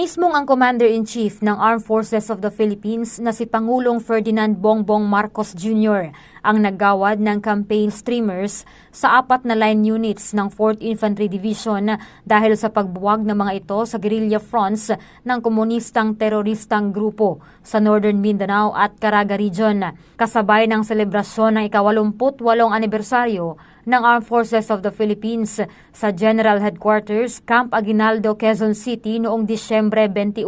Mismong ang Commander-in-Chief ng Armed Forces of the Philippines na si Pangulong Ferdinand Bongbong Marcos Jr. ang naggawad ng campaign streamers sa apat na line units ng 4th Infantry Division dahil sa pagbuwag ng mga ito sa guerrilla fronts ng komunistang teroristang grupo sa Northern Mindanao at Caraga Region. Kasabay ng selebrasyon ng ikawalumputwalong anibersaryo ng Armed Forces of the Philippines sa General Headquarters Camp Aguinaldo, Quezon City noong Disyembre 21.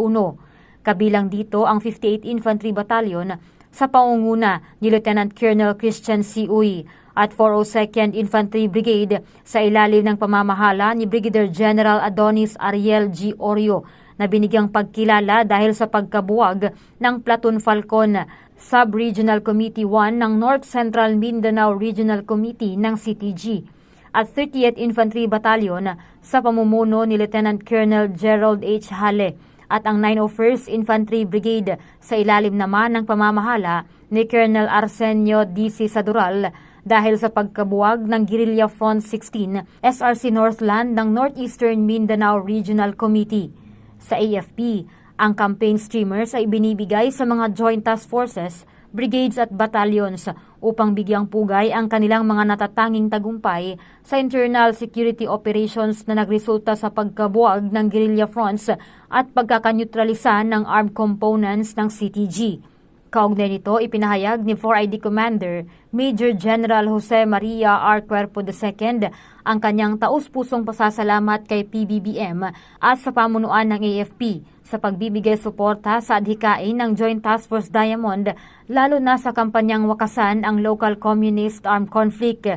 Kabilang dito ang 58th Infantry Battalion sa pangunguna ni Lieutenant Colonel Christian C. Uy at 402nd Infantry Brigade sa ilalim ng pamamahala ni Brigadier General Adonis Ariel G. Orio na binigyang pagkilala dahil sa pagkabuwag ng Platoon Falcon Sub-Regional Committee 1 ng North Central Mindanao Regional Committee ng CTG at 30th Infantry Battalion sa pamumuno ni Lieutenant Colonel Gerald H. Hale at ang 901st Infantry Brigade sa ilalim naman ng pamamahala ni Colonel Arsenio D.C. Sadural dahil sa pagkabuwag ng Guerrilla Front 16 SRC Northland ng Northeastern Mindanao Regional Committee. Sa AFP, ang campaign streamers ay binibigay sa mga Joint Task Forces, brigades at battalions upang bigyang pugay ang kanilang mga natatanging tagumpay sa internal security operations na nagresulta sa pagkabuwag ng guerrilla fronts at pagkakanyutralisa ng armed components ng CTG. Kaugnay nito, ipinahayag ni 4ID Commander Major General Jose Maria R. Cuerpo II ang kanyang taus-pusong pasasalamat kay PBBM at sa pamunuan ng AFP sa pagbibigay suporta sa adhikain ng Joint Task Force Diamond lalo na sa kampanyang wakasan ang local communist armed conflict.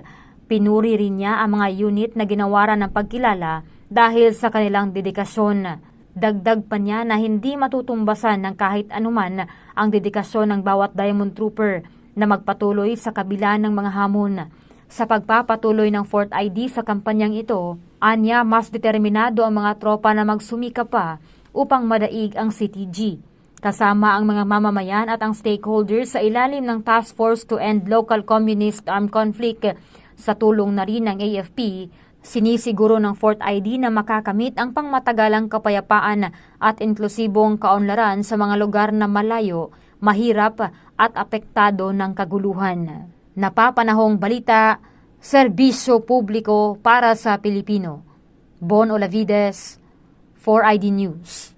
Pinuri rin niya ang mga unit na ginawaran ng pagkilala dahil sa kanilang dedikasyon. Dagdag pa niya na hindi matutumbasan ng kahit anuman ang dedikasyon ng bawat Diamond Trooper na magpatuloy sa kabila ng mga hamon. Sa pagpapatuloy ng Fort ID sa kampanyang ito, anya mas determinado ang mga tropa na magsumika pa upang madaig ang CTG. Kasama ang mga mamamayan at ang stakeholders sa ilalim ng Task Force to End Local Communist Armed Conflict sa tulong na rin ng AFP Sinisiguro ng Fort ID na makakamit ang pangmatagalang kapayapaan at inklusibong kaunlaran sa mga lugar na malayo, mahirap at apektado ng kaguluhan. Napapanahong balita, serbisyo publiko para sa Pilipino. Bon Olavides, 4ID News.